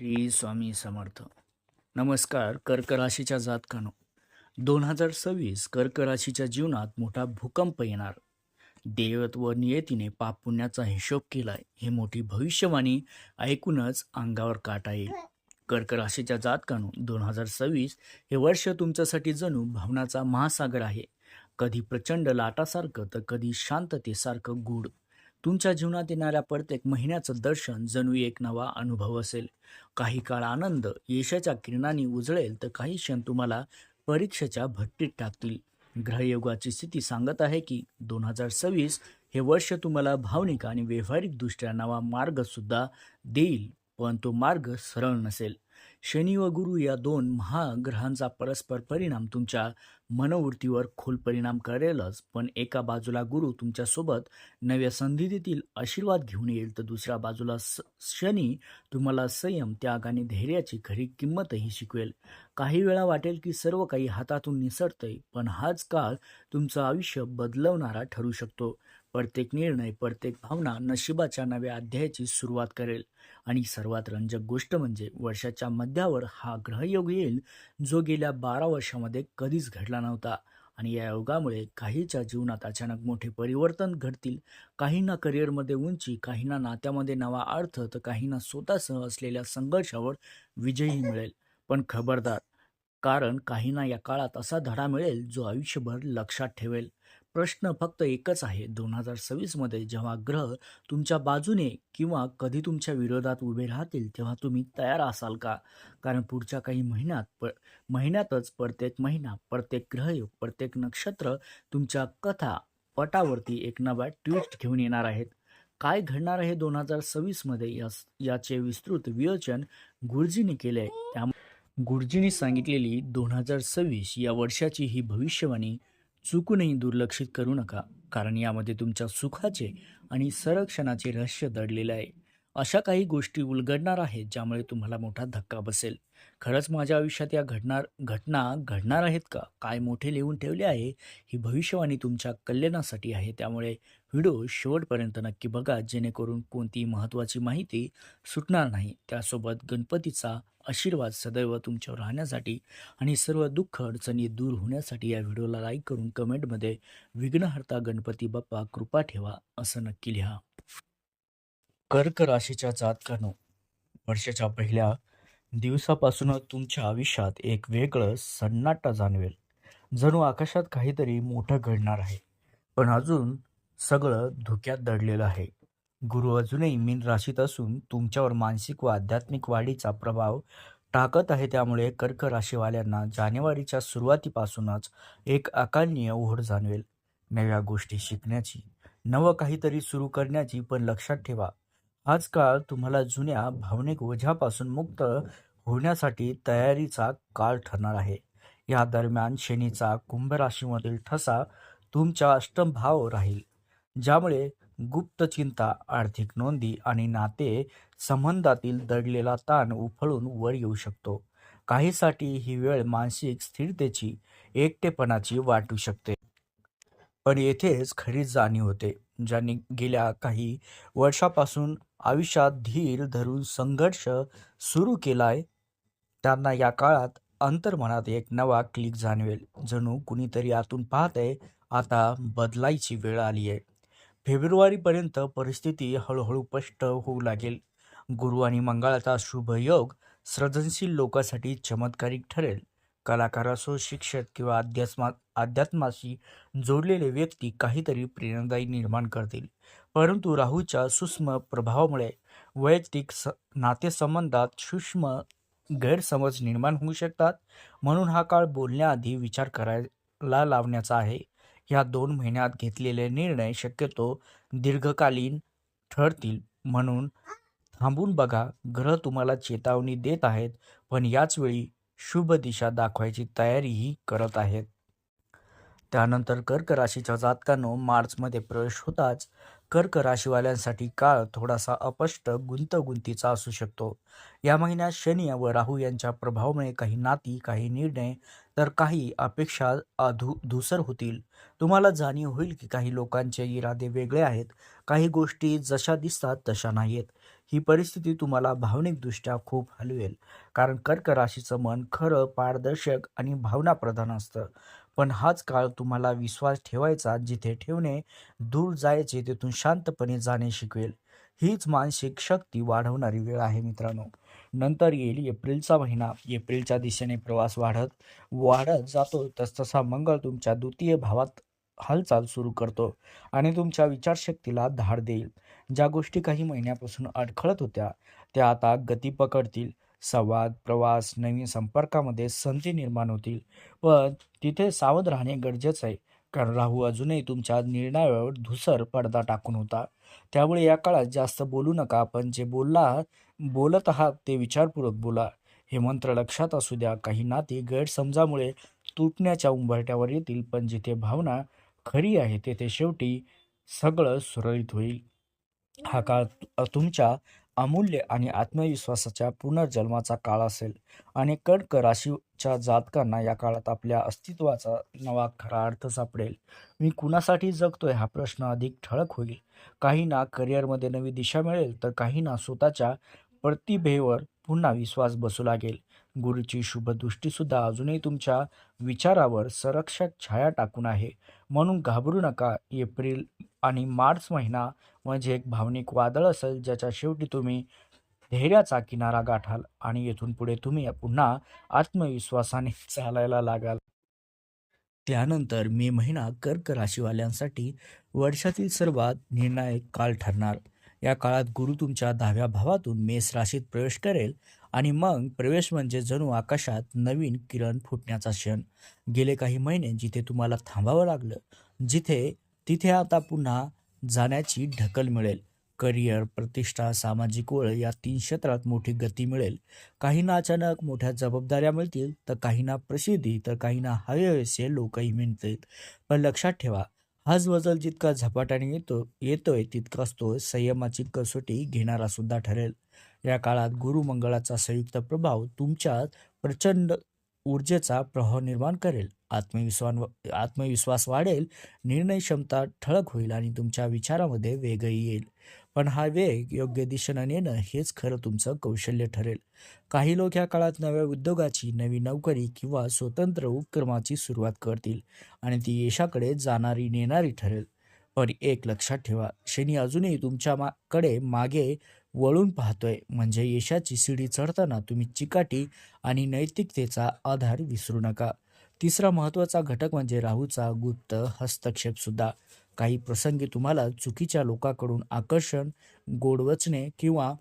श्री स्वामी समर्थ. नमस्कार कर्क राशीच्या जातकानो. दोन हजार सव्वीस कर्क राशीच्या जीवनात मोठा भूकंप येणार. देवत व नियतीने पाप पुण्याचा हिशोब केलाय ही मोठी भविष्यवाणी ऐकूनच अंगावर काटा येईल. कर्क राशीच्या जातकानो दोन हजार सव्वीस हे वर्ष तुमच्यासाठी जणू भावनाचा महासागर आहे. कधी प्रचंड लाटासारखं तर कधी शांततेसारखं गूढ. तुमच्या जीवनात येणाऱ्या प्रत्येक महिन्याचं दर्शन जणू एक नवा अनुभव असेल. काही काळ आनंद यशाच्या किरणांनी उजळेल तर काही क्षण तुम्हाला परीक्षेच्या भट्टीत टाकतील. ग्रहयोगाची स्थिती सांगत आहे की दोन हजार सव्वीस हे वर्ष तुम्हाला भावनिक आणि व्यावहारिकदृष्ट्या नवा मार्गसुद्धा देईल पण तो मार्ग सरळ नसेल. शनी व गुरु या दोन महाग्रहांचा परस्पर परिणाम तुमच्या मनोवृत्तीवर खोल परिणाम करेलच. पण एका बाजूला गुरु तुमच्यासोबत नव्या संधी देतील आशीर्वाद घेऊन येईल तर दुसऱ्या बाजूला स शनी तुम्हाला संयम त्याग आणि धैर्याची खरी किंमतही शिकवेल. काही वेळा वाटेल की सर्व काही हातातून निसरतंय पण हाच काळ तुमचं आयुष्य बदलवणारा ठरू शकतो. प्रत्येक निर्णय प्रत्येक भावना नशिबाच्या नव्या अध्यायाची सुरुवात करेल. आणि सर्वात रंजक गोष्ट म्हणजे वर्षाच्या मध्यावर हा ग्रहयोग येईल जो गेल्या बारा वर्षामध्ये कधीच घडला नव्हता. आणि या योगामुळे काहीच्या जीवनात अचानक मोठे परिवर्तन घडतील. काहींना करिअरमध्ये उंची काहींना नात्यामध्ये नवा अर्थ तर काहींना स्वतःसह असलेल्या संघर्षावर विजयही मिळेल. पण खबरदार कारण काहींना या काळात असा धडा मिळेल जो आयुष्यभर लक्षात ठेवेल. प्रश्न फक्त एकच आहे. दोन हजार सव्वीसमध्ये जेव्हा ग्रह तुमच्या बाजूने किंवा कधी तुमच्या विरोधात उभे राहतील तेव्हा तुम्ही तयार असाल का? कारण पुढच्या काही महिन्यात प महिन्यातच प्रत्येक महिना प्रत्येक ग्रहयोग प्रत्येक नक्षत्र तुमच्या कथा पटावरती एक नवा ट्विस्ट घेऊन येणार आहेत. काय घडणार आहे दोन हजार सव्वीसमध्ये या याचे विस्तृत विवेचन गुरुजींनी केले त्यामुळे गुरुजींनी सांगितलेली दोन हजार सव्वीस या वर्षाची ही भविष्यवाणी चुकूनही दुर्लक्षित करू नका कारण यामध्ये तुमच्या सुखाचे आणि संरक्षणाचे रहस्य दडलेले आहे. अशा काही गोष्टी उलगडणार आहेत ज्यामुळे तुम्हाला मोठा धक्का बसेल. खरंच माझ्या आयुष्यात या घडणार घटना घडणार आहेत का? काय मोठे लिहून ठेवले आहे? ही भविष्यवाणी तुमच्या कल्याणासाठी आहे. त्यामुळे व्हिडिओ शेवटपर्यंत नक्की बघा. जेणेकरून कोणतीही महत्त्वाची माहिती सुटणार नाही. त्यासोबत गणपतीचा आशीर्वाद सदैव तुमच्यावर राहण्यासाठी आणि सर्व दुःख अडचणी दूर होण्यासाठी या व्हिडिओला लाईक करून कमेंटमध्ये विघ्नहर्ता गणपती बाप्पा कृपा ठेवा असं नक्की लिहा. कर्क राशीच्या जातकांनो वर्षाच्या पहिल्या दिवसापासूनच तुमच्या आयुष्यात एक वेगळं सन्नाटा जाणवेल. जणू आकाशात काहीतरी मोठं घडणार आहे. पण अजून सगळं धुक्यात दडलेलं आहे. गुरु अजूनही मीन राशीत असून तुमच्यावर मानसिक व आध्यात्मिक वाढीचा प्रभाव टाकत आहे. त्यामुळे कर्क राशीवाल्यांना जानेवारीच्या सुरुवातीपासूनच एक अकालनीय ओढ जाणवेल. नव्या गोष्टी शिकण्याची नवं काहीतरी सुरू करण्याची पण लक्षात ठेवा. काळ तुम्हाला जुन्या भावनिक ओझ्यापासून मुक्त होण्यासाठी तयारीचा काळ ठरणार आहे. या दरम्यान शनीचा कुंभ राशीमधील ठसा तुमच्या अष्टम भाव राहील ज्यामुळे गुप्त चिंता आर्थिक नोंदी आणि नाते संबंधातील दडलेला ताण उफळून वर येऊ शकतो. काहीसाठी ही वेळ मानसिक स्थिरतेची एकटेपणाची वाटू शकते. पण येथेच खरी जाणीव होते ज्यांनी गेल्या काही वर्षापासून आयुष्यात धीर धरून संघर्ष सुरू केलाय. त्यांना या काळात अंतर्मनात एक नवा क्लिक जाणवेल. जणू कुणीतरी आतून पाहतंय आता बदलायची वेळ आली आहे फेब्रुवारीपर्यंत परिस्थिती हळूहळू स्पष्ट होऊ लागेल. गुरु आणि मंगळाचा शुभ योग सृजनशील लोकांसाठी चमत्कारिक ठरेल. कलाकार असो शिक्षक किंवा अध्यात्मा अध्यात्माशी जोडलेले व्यक्ती काहीतरी प्रेरणादायी निर्माण करतील. परंतु राहूच्या सूक्ष्म प्रभावामुळे वैयक्तिक स नातेसंबंधात सूक्ष्म गैरसमज निर्माण होऊ शकतात. म्हणून हा काळ बोलण्याआधी विचार करायला लावण्याचा आहे. या दोन महिन्यात घेतलेले निर्णय शक्यतो दीर्घकालीन ठरतील. म्हणून थांबून बघा. ग्रह तुम्हाला चेतावणी देत आहेत पण याच वेळी शुभ दिशा दाखवायची तयारीही करत आहेत. त्यानंतर कर्क राशीच्या जातकांनो मार्चमध्ये प्रवेश होताच कर्क राशीवाल्यांसाठी काळ थोडासा अपष्ट गुंतगुंतीचा असू शकतो. या महिन्यात शनी व राहू यांच्या प्रभावामुळे काही नाती काही निर्णय तर काही अपेक्षा अधू धुसर होतील. तुम्हाला जाणीव होईल की काही लोकांचे इरादे वेगळे आहेत. काही गोष्टी जशा दिसतात तशा नाहीत ही परिस्थिती तुम्हाला भावनिकदृष्ट्या खूप हलवेल. कारण कर्क राशीचं मन खरं पारदर्शक आणि भावनाप्रधान असतं. पण हाच काळ तुम्हाला विश्वास ठेवायचा जिथे ठेवणे दूर जायचे तिथून शांतपणे जाणे शिकवेल. हीच मानसिक शक्ती वाढवणारी वेळ आहे मित्रांनो. नंतर येईल एप्रिलचा महिना. एप्रिलच्या दिशेने प्रवास वाढत वाढत जातो. तसतसा मंगळ तुमच्या द्वितीय भावात हालचाल सुरू करतो आणि तुमच्या विचारशक्तीला धाड देईल. ज्या गोष्टी काही महिन्यापासून अडखळत होत्या त्या आता गती पकडतील. संवाद प्रवास नवीन संपर्कामध्ये संधी निर्माण होतील. पण तिथे सावध राहणे गरजेचं आहे. कारण राहू अजूनही तुमच्या निर्णयावर धुसर पडदा टाकून होता. त्यामुळे या काळात जास्त बोलू नका. पण जे बोलला बोलत आहात ते विचारपूर्वक बोला. हे मंत्र लक्षात असू द्या. काही नाती गैरसमजामुळे तुटण्याच्या उंबरट्यावर येतील. पण जिथे भावना खरी आहे तेथे शेवटी सगळं सुरळीत होईल. हा काळ तुमच्या अमूल्य आणि आत्मविश्वासाच्या पुनर्जन्माचा काळ असेल. आणि कर्क राशीच्या जातकांना या काळात आपल्या अस्तित्वाचा नवा खरा अर्थ सापडेल. मी कुणासाठी जगतोय हा प्रश्न अधिक ठळक होईल. काहींना करिअरमध्ये नवी दिशा मिळेल तर काहींना स्वतःच्या प्रतिभेवर पुन्हा विश्वास बसू लागेल. गुरुची शुभदृष्टीसुद्धा अजूनही तुमच्या विचारावर संरक्षक छाया टाकून आहे. म्हणून घाबरू नका. एप्रिल आणि मार्च महिना म्हणजे एक भावनिक वादळ असेल ज्याच्या शेवटी तुम्ही धैर्याचा किनारा गाठाल आणि येथून पुढे तुम्ही पुन्हा आत्मविश्वासाने चालायला लागाल. त्यानंतर मे महिना कर्क राशीवाल्यांसाठी वर्षातील सर्वात निर्णायक काळ ठरणार. या काळात गुरु तुमच्या दहाव्या भावातून मेष राशीत प्रवेश करेल आणि मग प्रवेश म्हणजे जणू आकाशात नवीन किरण फुटण्याचा क्षण. गेले काही महिने जिथे तुम्हाला थांबावं लागलं जिथे तिथे आता पुन्हा जाण्याची ढकल मिळेल. करिअर प्रतिष्ठा सामाजिक वळ या तीन क्षेत्रात मोठी गती मिळेल. काहींना अचानक मोठ्या जबाबदाऱ्या मिळतील तर काहींना प्रसिद्धी तर काहींना हवे असे लोकही मिळतील. पण लक्षात ठेवा हाच बदल जितका झपाट्याने येतो येतोय तितकाच तो संयमाची कसोटी घेणारा सुद्धा ठरेल. या काळात गुरु मंगळाचा संयुक्त प्रभाव तुमच्यात प्रचंड ऊर्जेचा प्रभाव निर्माण करेल. आत्मविश्वास आत्मविश्वास वाढेल निर्णय क्षमता ठळक होईल आणि तुमच्या विचारामध्ये वेगही येईल. पण हा वेग योग्य दिशेनं नेणं हेच खरं तुमचं कौशल्य ठरेल. काही लोक या काळात नव्या उद्योगाची नवी नोकरी किंवा स्वतंत्र उपक्रमाची सुरुवात करतील आणि ती यशाकडे जाणारी नेणारी ठरेल. पण एक लक्षात ठेवा शनी अजूनही तुमच्या माकडे मागे वळून पाहतोय. म्हणजे यशाची शिडी चढताना तुम्ही चिकाटी आणि नैतिकतेचा आधार विसरू नका. तिसरा महत्त्वाचा घटक म्हणजे राहूचा गुप्त हस्तक्षेपसुद्धा काही प्रसंगी तुम्हाला चुकीच्या लोकांकडून आकर्षण गोडवचने किंवा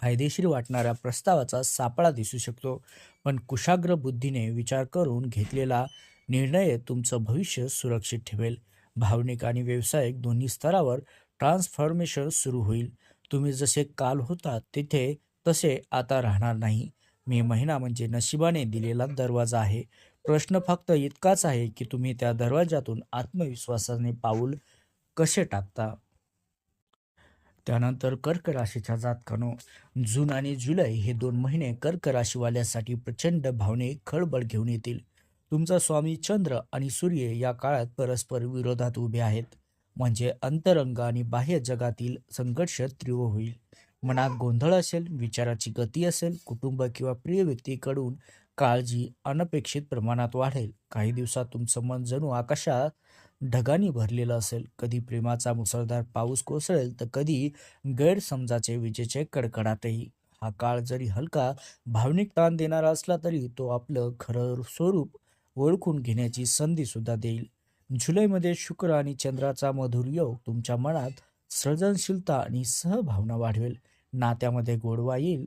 फायदेशीर वाटणाऱ्या प्रस्तावाचा सापळा दिसू शकतो. पण कुशाग्र बुद्धीने विचार करून घेतलेला निर्णय तुमचं भविष्य सुरक्षित ठेवेल. भावनिक आणि व्यावसायिक दोन्ही स्तरावर ट्रान्सफॉर्मेशन सुरू होईल. तुम्ही जसे काल होता तिथे तसे आता राहणार नाही. मे महिना म्हणजे नशिबाने दिलेला दरवाजा आहे. प्रश्न फक्त इतकाच आहे की तुम्ही त्या दरवाजातून आत्मविश्वासाने पाऊल कसे टाकता? त्यानंतर कर्क राशीच्या जातकानो जून आणि जुलै हे दोन महिने कर्क राशीवाल्यासाठी प्रचंड भावने खळबळ घेऊन येतील. तुमचा स्वामी चंद्र आणि सूर्य या काळात परस्पर विरोधात उभे आहेत. म्हणजे अंतरंग आणि बाह्य जगातील संघर्ष तीव्र होईल. मनात गोंधळ असेल विचाराची गती असेल कुटुंब किंवा प्रिय व्यक्तीकडून काळजी अनपेक्षित प्रमाणात वाढेल. काही दिवसात तुमचं मन जणू आकाशात ढगांनी भरलेलं असेल. कधी प्रेमाचा मुसळधार पाऊस कोसळेल तर कधी गैरसमजाचे विजेचे कडकडाटही. हा काळ जरी हलका भावनिक ताण देणारा असला तरी तो आपलं खरं स्वरूप ओळखून घेण्याची संधी सुद्धा देईल. जुलैमध्ये शुक्र आणि चंद्राचा मधुर योग तुमच्या मनात सृजनशीलता आणि सहभावना वाढवेल. नात्यामध्ये गोडवा येईल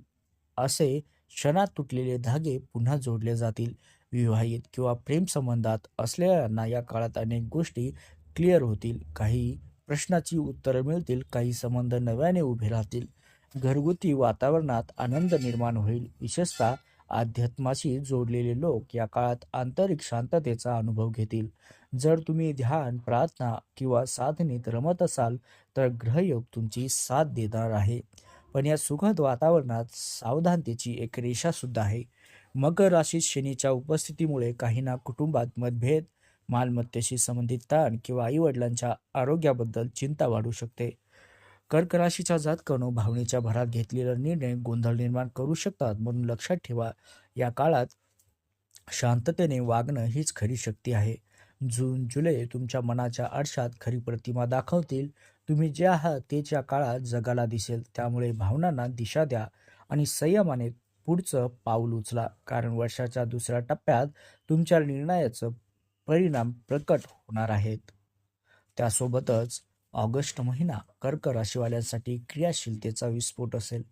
असे क्षणात तुटलेले धागे पुन्हा जोडले जातील. विवाहित किंवा प्रेमसंबंधात असलेल्यांना या काळात अनेक गोष्टी क्लिअर होतील. काही प्रश्नाची उत्तरं मिळतील काही संबंध नव्याने उभे राहतील. घरगुती वातावरणात आनंद निर्माण होईल. विशेषतः अध्यात्माशी जोडलेले लोक या काळात आंतरिक शांततेचा अनुभव घेतील. जर तुम्ही ध्यान प्रार्थना किंवा साधनेत रमत असाल तर ग्रहयोग तुमची साथ देणार आहे. पण या सुखद वातावरणात सावधानतेची एक रेषा सुद्धा आहे. मकर राशीत शनीच्या उपस्थितीमुळे काहींना कुटुंबात मतभेद मालमत्तेशी संबंधित ताण किंवा आईवडिलांच्या आरोग्याबद्दल चिंता वाढू शकते. कर्क राशीच्या जातकानो भावनेच्या भरात घेतलेला निर्णय गोंधळ निर्माण करू शकतात म्हणून लक्षात ठेवा. या काळात शांततेने वागणं हीच खरी शक्ती आहे. जून जुलै तुमच्या मनाच्या आरशात खरी प्रतिमा दाखवतील. तुम्ही जे आहात तेच्या काळात जगाला दिसेल. त्यामुळे भावनांना दिशा द्या आणि संयमाने पुढचं पाऊल उचला. कारण वर्षाच्या दुसऱ्या टप्प्यात तुमच्या निर्णयाचं परिणाम प्रकट होणार आहेत. त्यासोबतच ऑगस्ट महिना कर्क राशीवाल्यांसाठी क्रियाशीलतेचा विस्फोट असेल.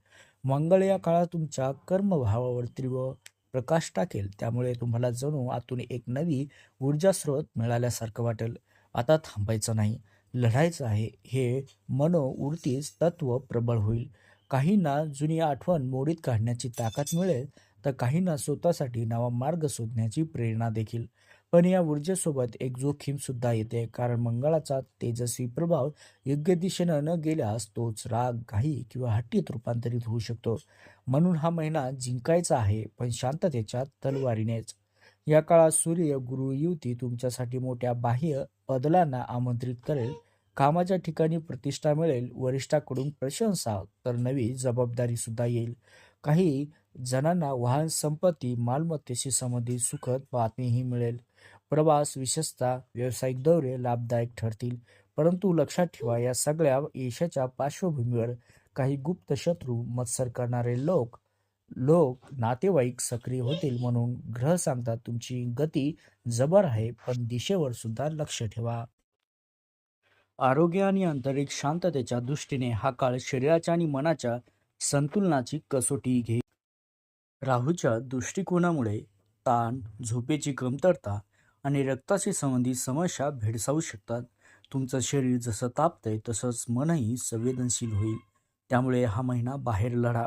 मंगळ या काळात तुमच्या कर्मभावावर तीव्र प्रकाश टाकेल त्यामुळे तुम्हाला जणू आतून एक नवी ऊर्जा स्रोत मिळाल्यासारखं वाटेल. आता थांबायचं नाही. लढायचं आहे. हे मनोवृत्तीच तत्व प्रबळ होईल. काहींना जुनी आठवण मोडीत काढण्याची ताकद मिळेल तर काहींना स्वतःसाठी नवा मार्ग शोधण्याची प्रेरणा देखील. पण या ऊर्जेसोबत एक जोखीम सुद्धा येते. कारण मंगळाचा तेजस्वी प्रभाव योग्य दिशेनं न गेल्यास तोच राग घाई किंवा हट्टीत रूपांतरित होऊ शकतो. म्हणून हा महिना जिंकायचा आहे पण शांततेच्या तलवारीनेच. या काळात सूर्य गुरु युती तुमच्यासाठी मोठ्या बाह्य बदलांना आमंत्रित करेल. कामाच्या ठिकाणी प्रतिष्ठा मिळेल वरिष्ठाकडून प्रशंसा तर नवी जबाबदारी सुद्धा येईल. काही जणांना वाहन संपत्ती मालमत्तेशी संबंधित सुखद बातमीही मिळेल. प्रवास विशेषतः व्यावसायिक दौरे लाभदायक ठरतील. परंतु लक्षात ठेवा या सगळ्या यशाच्या पार्श्वभूमीवर काही गुप्त शत्रू मत्सर करणारे लोक लोक नातेवाईक सक्रिय होतील म्हणून ग्रह सांगतात तुमची गती जबर आहे पण दिशेवर सुद्धा लक्ष ठेवा. आरोग्य आणि आंतरिक शांततेच्या दृष्टीने हा काळ शरीराच्या आणि मनाच्या संतुलनाची कसोटी घे. राहूच्या दृष्टिकोनामुळे ताण झोपेची कमतरता आणि रक्ताशी संबंधित समस्या भेडसावू शकतात. तुमचं शरीर जसं तापतंय तसंच मनही संवेदनशील होईल. त्यामुळे हा महिना बाहेर लढा.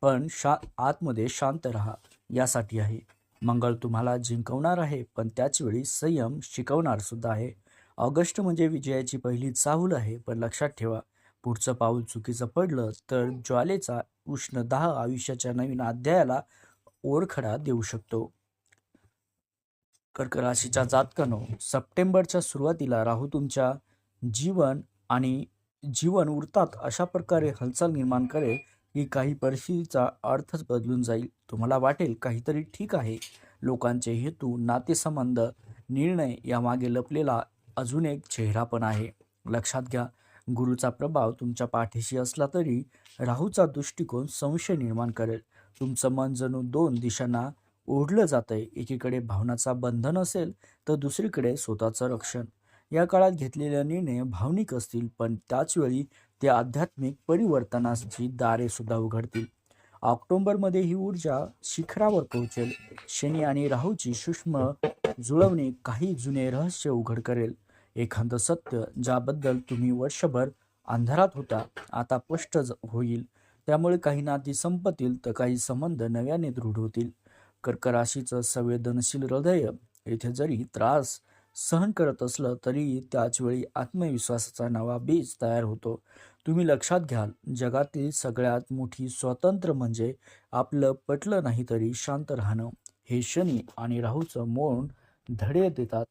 पण शा आतमध्ये शांत राहा. यासाठी आहे. मंगळ तुम्हाला जिंकवणार आहे पण त्याचवेळी संयम शिकवणार सुद्धा आहे. ऑगस्ट म्हणजे विजयाची पहिली चाहूल आहे पण लक्षात ठेवा. पुढचं पाऊल चुकीचं पडलं तर ज्वालेचा उष्ण दाह आयुष्याच्या नवीन अध्यायाला ओरखडा देऊ शकतो. कर्क राशीच्या जातकानो सप्टेंबरच्या सुरुवातीला राहू तुमच्या जीवन आणि जीवन उरतात अशा प्रकारे हालचाल निर्माण करेल की काही परिस्थितीचा अर्थच बदलून जाईल. तुम्हाला वाटेल काहीतरी ठीक आहे. लोकांचे हेतू नातेसंबंध निर्णय यामागे लपलेला अजून एक चेहरा पण आहे. लक्षात घ्या गुरुचा प्रभाव तुमच्या पाठीशी असला तरी राहूचा दृष्टिकोन संशय निर्माण करेल. तुमचं मन जणू दोन दिशांना ओढलं जातंय. एकीकडे भावनाचा बंधन असेल तर दुसरीकडे स्वतःचं रक्षण. या काळात घेतलेले निर्णय भावनिक असतील पण त्याचवेळी ते आध्यात्मिक परिवर्तनाची दारे सुद्धा उघडतील. ऑक्टोबरमध्ये ही ऊर्जा शिखरावर पोहोचेल. शनी आणि राहूची सूक्ष्म जुळवणी काही जुने रहस्य उघड करेल. एखादं सत्य ज्याबद्दल तुम्ही वर्षभर अंधारात होता आता स्पष्ट होईल. त्यामुळे काही नाती संपतील तर काही संबंध नव्याने दृढ होतील. कर्क राशीचं संवेदनशील हृदय येथे जरी त्रास सहन करत असलं तरी त्याच वेळी आत्मविश्वासाचा नवा बीज तयार होतो. तुम्ही लक्षात घ्याल जगातील सगळ्यात मोठी स्वातंत्र्य म्हणजे आपलं पटलं नाही तरी शांत राहणं. हे शनी आणि राहूचं मौन धडे देतात.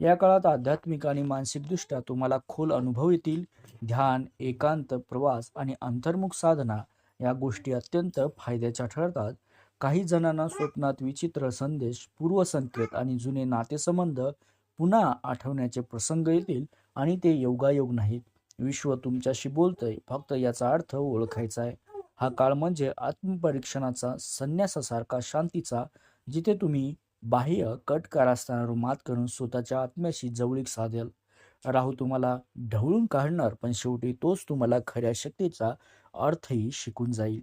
या काळात आध्यात्मिक आणि मानसिकदृष्ट्या तुम्हाला खोल अनुभव येतील. ध्यान एकांत प्रवास आणि अंतर्मुख साधना या गोष्टी अत्यंत फायद्याच्या ठरतात. काही जणांना स्वप्नात विचित्र संदेश पूर्वसंकेत आणि जुने नातेसंबंध पुन्हा आठवण्याचे प्रसंग येतील आणि ते योगायोग नाहीत. विश्व तुमच्याशी बोलतंय फक्त याचा अर्थ ओळखायचा आहे. हा काळ म्हणजे आत्मपरीक्षणाचा संन्यासासारखा शांतीचा जिथे तुम्ही बाह्य कट कारस्थानावर मात करून स्वतःच्या आत्म्याशी जवळीक साधेल. राहू तुम्हाला ढवळून काढणार पण शेवटी तोच तुम्हाला खऱ्या शक्तीचा अर्थही शिकून जाईल.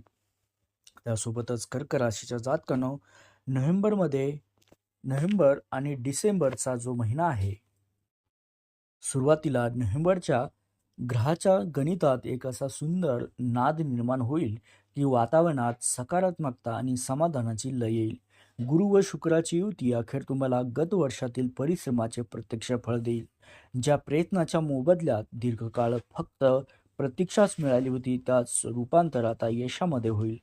त्यासोबतच कर्क राशीच्या जातकानं नोव्हेंबरमध्ये नोव्हेंबर आणि डिसेंबरचा जो महिना आहे. सुरुवातीला नोव्हेंबरच्या ग्रहाच्या गणितात एक असा सुंदर नाद निर्माण होईल की वातावरणात सकारात्मकता आणि समाधानाची लय येईल. गुरु व शुक्राची युती अखेर तुम्हाला गत वर्षातील परिश्रमाचे प्रत्यक्ष फळ देईल. ज्या प्रयत्नाच्या मोबदल्यात दीर्घकाळ फक्त प्रतीक्षाच मिळाली होती त्याच रूपांतर आता यशामध्ये होईल.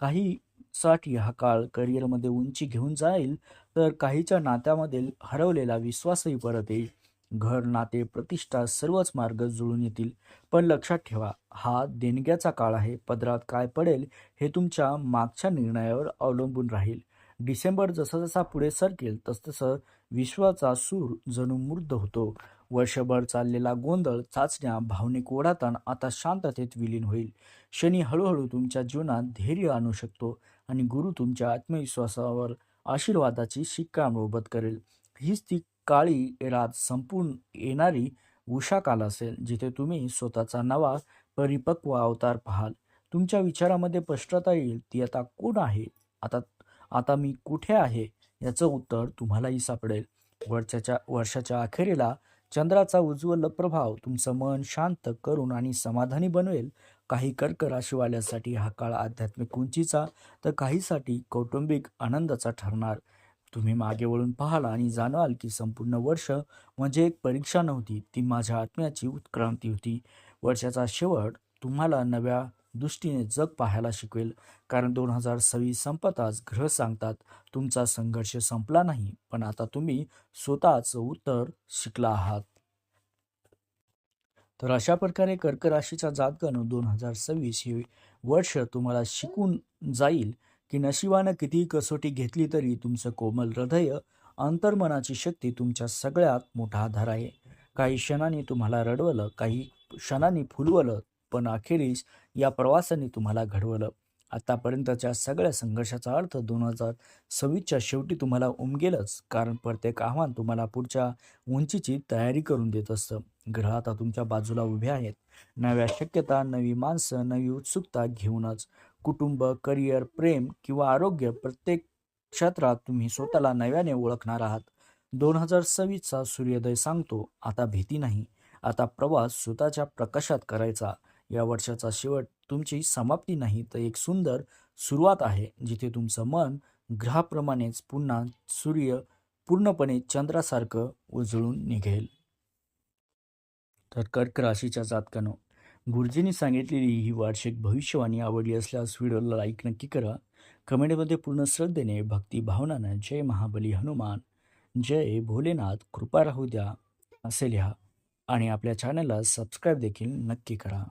काही साठी हा काळ करिअरमध्ये उंची घेऊन जाईल तर काहीच्या नात्यामध्ये हरवलेला विश्वासही परत येईल. घर नाते प्रतिष्ठा सर्वच मार्ग जुळून येतील. पण लक्षात ठेवा हा देणग्याचा काळ आहे. पदरात काय पडेल हे तुमच्या मागच्या निर्णयावर अवलंबून राहील. डिसेंबर जसा जसा पुढे सरकेल तसतसं विश्वाचा सूर जणू मूर्ध होतो. वर्षभर चाललेला गोंधळ चाचण्या भावनिक ओढाताण आता शांततेत विलीन होईल. शनी हळूहळू तुमच्या जीवनात धैर्य आणू शकतो आणि गुरु तुमच्या आत्मविश्वासावर आशीर्वादाची शिक्कामोबत करेल. हीच ती काळी रात संपून येणारी उषा काल असेल जिथे तुम्ही स्वतःचा नवा परिपक्व अवतार पाहाल. तुमच्या विचारामध्ये स्पष्टता येईल ती आता कोण आहे? आता आता मी कुठे आहे? याचं उत्तर तुम्हालाही सापडेल. वर्षाच्या वर्षाच्या अखेरीला चंद्राचा उज्ज्वल प्रभाव तुमचं मन शांत करून आणि समाधानी बनवेल. काही कर्क राशीवाल्यासाठी हा काळ आध्यात्मिक उंचीचा तर काहीसाठी कौटुंबिक आनंदाचा ठरणार. तुम्ही मागे वळून पाहाल आणि जाणवाल की संपूर्ण वर्ष म्हणजे एक परीक्षा नव्हती ती माझ्या आत्म्याची उत्क्रांती होती. वर्षाचा शेवट तुम्हाला नव्या दृष्टीने जग पाहायला शिकवेल. कारण दोन हजार सव्वीस संपताच ग्रह सांगतात तुमचा संघर्ष संपला नाही पण आता तुम्ही स्वतःचं उत्तर शिकला आहात. तर अशा प्रकारे कर्क राशीचा जातगण दोन हजार सव्वीस हे वर्ष तुम्हाला शिकून जाईल की नशिबानं कितीही कसोटी घेतली तरी तुमचं कोमल हृदय अंतर्मनाची शक्ती तुमच्या सगळ्यात मोठा आधार आहे. काही क्षणांनी तुम्हाला रडवलं काही क्षणांनी फुलवलं पण अखेरीस या प्रवासाने तुम्हाला घडवलं. आतापर्यंतच्या सगळ्या संघर्षाचा अर्थ दोन हजार सव्वीसच्या शेवटी तुम्हाला उमगेलच कारण प्रत्येक आव्हान तुम्हाला पुढच्या उंचीची तयारी करून देत असतं. ग्रह आता तुमच्या बाजूला उभे आहेत. नव्या शक्यता नवी माणसं नवी उत्सुकता घेऊनच कुटुंब करिअर प्रेम किंवा आरोग्य प्रत्येक क्षेत्रात तुम्ही स्वतःला नव्याने ओळखणार आहात. दोन हजार सव्वीसचा सूर्योदय सांगतो आता भीती नाही. आता प्रवास स्वतःच्या प्रकाशात करायचा. या वर्षाचा शेवट तुमची समाप्ती नाही तर एक सुंदर सुरुवात आहे जिथे तुमचं मन ग्रहाप्रमाणेच पुन्हा सूर्य पूर्णपणे चंद्रासारखं उजळून निघेल. तर कर्क राशीच्या जातकानं गुरुजींनी सांगितलेली ही वार्षिक भविष्यवाणी आवडली असल्यास व्हिडिओला लाईक नक्की करा. कमेंटमध्ये पूर्ण श्रद्धेने भक्ती भावनानं जय महाबली हनुमान जय भोलेनाथ कृपा राहू द्या असे लिहा. आणि आपल्या चॅनलला सबस्क्राईब देखील नक्की करा.